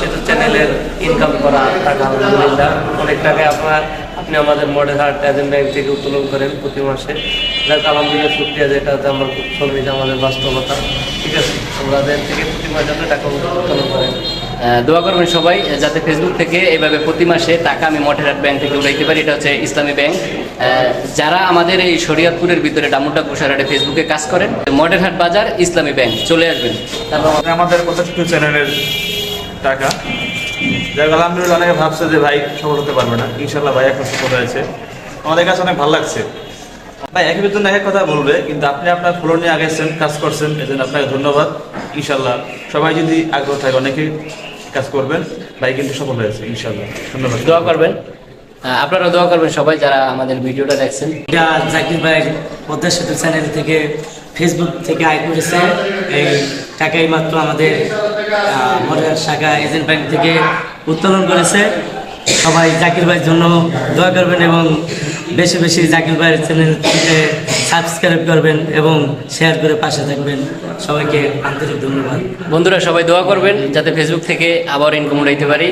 সেতু চ্যানেলের ইনকাম করা টাকা আলহামদুলিল্লাহ অনেক টাকা আপনার আপনি আমাদের মডেল হার্ট এজেন্ট ব্যাংক থেকে উত্তোলন করেন প্রতি মাসে। যাক আলহামদুলিল্লাহ শুক্রিয়া যেটা আমার আমাদের বাস্তবতা। ঠিক আছে আমাদের থেকে প্রতি মাসে আপনি টাকা উত্তোলন করেন। দোয়া করবেন সবাই যাতে ফেসবুক থেকে এইভাবে প্রতি মাসে টাকা আমি মঠেরহাট ব্যাংক থেকে উঠাইতে পারি এটা হচ্ছে ইসলামী ব্যাংক। যারা আমাদের এই শরিয়তপুরের ভিতরে ডামুটা কুষারহাটে ফেসবুকে কাজ করেন মডেরহাট বাজার ইসলামী ব্যাংক চলে আসবেন। তারপর আমাদের প্রত্যেকটি চ্যানেলের টাকা। যাই হোক, আলহামদুলিল্লাহ অনেকে ভাবছে যে ভাই সফল হতে পারবে না। ইনশাল্লাহ ভাই এখন সফল হয়েছে। আমাদের কাছে অনেক ভালো লাগছে। ভাই একই বেতন এক কথা বলবে কিন্তু আপনি আপনার ফ্লোর নিয়ে আগেছেন কাজ করছেন এই জন্য আপনাকে ধন্যবাদ। ইনশাল্লাহ সবাই যদি আগ্রহ থাকে অনেকে কাজ করবেন। ভাই কিন্তু সফল হয়েছে ইনশাল্লাহ ধন্যবাদ। দোয়া করবেন। আপনারা দোয়া করবেন সবাই যারা আমাদের ভিডিওটা দেখছেন। এটা জাকির ভাই পদ্মা সেতু চ্যানেল থেকে ফেসবুক থেকে আয় করেছে। এই টাকাই মাত্র আমাদের মডেল শাখা এজেন্ট ব্যাংক থেকে উত্তোলন করেছে। সবাই জাকির ভাইয়ের জন্য দোয়া করবেন এবং বেশি বেশি জাকির ভাইয়ের চ্যানেলটিকে সাবস্ক্রাইব করবেন এবং শেয়ার করে পাশে থাকবেন। সবাইকে আন্তরিক ধন্যবাদ। বন্ধুরা সবাই দোয়া করবেন যাতে ফেসবুক থেকে আবার ইনকাম উঠাইতে পারি।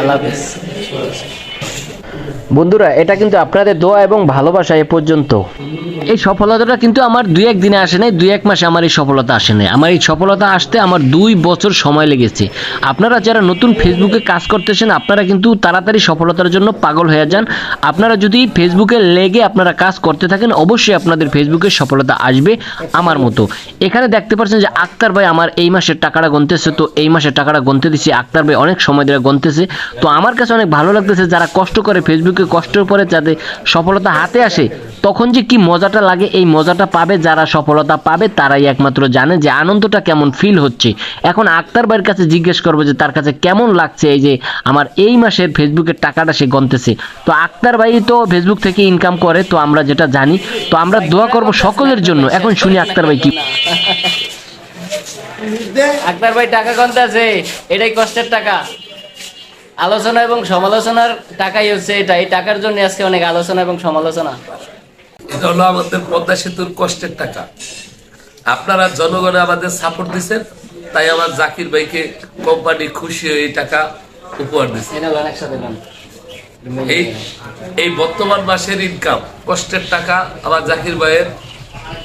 আল্লাহ হাফেজ। বন্ধুরা এটা কিন্তু আপনাদের দোয়া এবং ভালোবাসা এ পর্যন্ত। এই সফলতাটা কিন্তু আমার দুই এক দিনে আসে নাই, দুই এক মাসে আমার এই সফলতা আসে নাই। আমার এই সফলতা আসতে আমার দুই বছর সময় লেগেছে। আপনারা যারা নতুন ফেসবুকে কাজ করতেছেন, আপনারা কিন্তু তাড়াতাড়ি সফলতার জন্য পাগল হয়ে যান। আপনারা যদি ফেসবুকে লেগে আপনারা কাজ করতে থাকেন, অবশ্যই আপনাদের ফেসবুকে সফলতা আসবে আমার মতো। এখানে দেখতে পাচ্ছেন যে আক্তার ভাই আমার এই মাসের টাকাটা গনতেছে, তো এই মাসের টাকাটা গনতে দিছি। আক্তার ভাই অনেক সময় ধরে গনতেছে। তো আমার কাছে অনেক ভালো লাগতেছে, যারা কষ্ট করে ফেসবুকে কষ্টের পরে যাতে সফলতা হাতে আসে, তখন যে কি মজাটা লাগে, এই মজাটা পাবে, যারা সফলতা পাবে, তারাই একমাত্র জানে যে আনন্দটা কেমন ফিল হচ্ছে। এখন আক্তার ভাইয়ের কাছে জিজ্ঞেস করব যে, তার কাছে কেমন লাগছে এই যে, আমার এই মাসের ফেসবুকের টাকাটা সে গনতেছে। তো আক্তার ভাই তো ফেসবুক থেকে ইনকাম করে, তো আমরা যেটা জানি, তো আমরা দোয়া করব সকলের জন্য। এখন শুনি আক্তার ভাই কি আক্তার ভাই টাকা গনতে আছে এটাই কষ্টের টাকা। আলোচনা এবং সমালোচনার টাকাই হচ্ছে এটা। এই টাকার জন্য আজকে অনেক আলোচনা এবং সমালোচনা। এটা হলো আমাদের পদ্মা সেতুর কষ্টের টাকা। আপনারা জনগণে আমাদের সাপোর্ট দিচ্ছেন তাই আমার জাকির ভাইকে কোম্পানি খুশি হয়ে টাকা উপহার দিচ্ছে এই এই বর্তমান মাসের ইনকাম কষ্টের টাকা আমার জাকির ভাইয়ের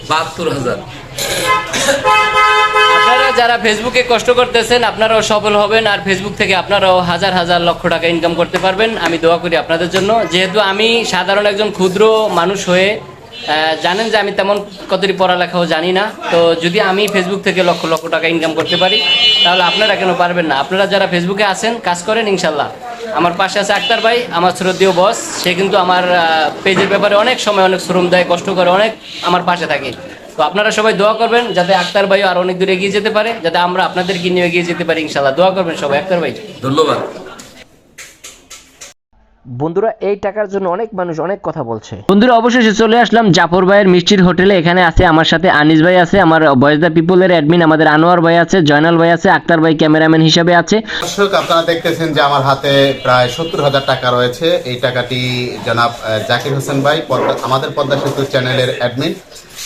বাহাত্তর হাজার। আপনারা যারা ফেসবুকে কষ্ট করতেছেন আপনারাও সফল হবেন আর ফেসবুক থেকে আপনারাও হাজার হাজার লক্ষ টাকা ইনকাম করতে পারবেন। আমি দোয়া করি আপনাদের জন্য। যেহেতু আমি সাধারণ একজন ক্ষুদ্র মানুষ হয়ে জানেন যে আমি তেমন কতটি পড়ালেখাও জানি না। তো যদি আমি ফেসবুক থেকে লক্ষ লক্ষ টাকা ইনকাম করতে পারি, তাহলে আপনারা কেন পারবেন না? আপনারা যারা ফেসবুকে আছেন, কাজ করেন ইনশাল্লাহ। আমার পাশে আছে আক্তার ভাই, আমার শ্রদ্ধেয় বস সে কিন্তু আমার পেজের ব্যাপারে অনেক সময় অনেক শ্রম দেয়, কষ্ট করে অনেক আমার পাশে থাকে। তো আপনারা সবাই দোয়া করবেন যাতে আক্তার ভাই আর অনেক দূর এগিয়ে যেতে পারে, যাতে আমরা আপনাদেরকে নিয়ে এগিয়ে যেতে পারি ইনশাল্লাহ। দোয়া করবেন সবাই। আক্তার ভাই। ধন্যবাদ। বন্ধুরা এই টাকার জন্য অনেক মানুষ অনেক কথা বলছে। বন্ধুরা অবশেষে চলে আসলাম জাফর ভাইয়ের মিষ্টির হোটেলে। এখানে আছে আমার সাথে আনিস ভাই আছে আমার বয়েস দ্য পিপলের অ্যাডমিন আমাদের আনোয়ার ভাই আছে জয়নাল ভাই আছে আক্তার ভাই ক্যামেরাম্যান হিসাবে আছে। দর্শক আপনারা দেখতেছেন যে আমার হাতে প্রায় সত্তর হাজার টাকা রয়েছে। এই টাকাটি জনাব জাকির হোসেন ভাই আমাদের পদ্মা সেতু চ্যানেলের অ্যাডমিন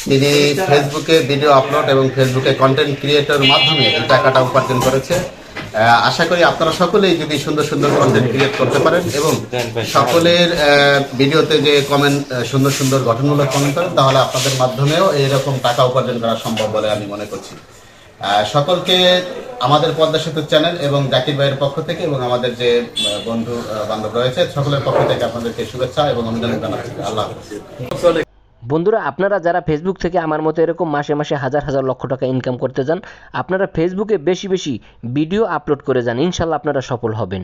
তিনি ফেসবুকে ভিডিও আপলোড এবং ফেসবুকে কন্টেন্ট ক্রিয়েটর মাধ্যমে এই টাকাটা উপার্জন করেছে। আশা করি আপনারা সকলেই যদি সুন্দর সুন্দর কন্টেন্ট ক্রিয়েট করতে পারেন এবং সকলের ভিডিওতে যে কমেন্ট সুন্দর সুন্দর গঠনমূলক কমেন্ট করেন, তাহলে আপনাদের মাধ্যমেও এইরকম টাকা উপার্জন করা সম্ভব বলে আমি মনে করছি। সকলকে আমাদের পদ্মা সেতু চ্যানেল এবং জাকির ভাইয়ের পক্ষ থেকে এবং আমাদের যে বন্ধু বান্ধব রয়েছে, সকলের পক্ষ থেকে আপনাদেরকে শুভেচ্ছা এবং অভিনন্দন জানাচ্ছি। আল্লাহ বন্ধুরা, আপনারা যারা ফেসবুক থেকে আমার মতো এরকম মাসে মাসে হাজার হাজার লক্ষ টাকা ইনকাম করতে যান, আপনারা ফেসবুকে বেশি বেশি ভিডিও আপলোড করে যান, ইনশাল্লাহ আপনারা সফল হবেন।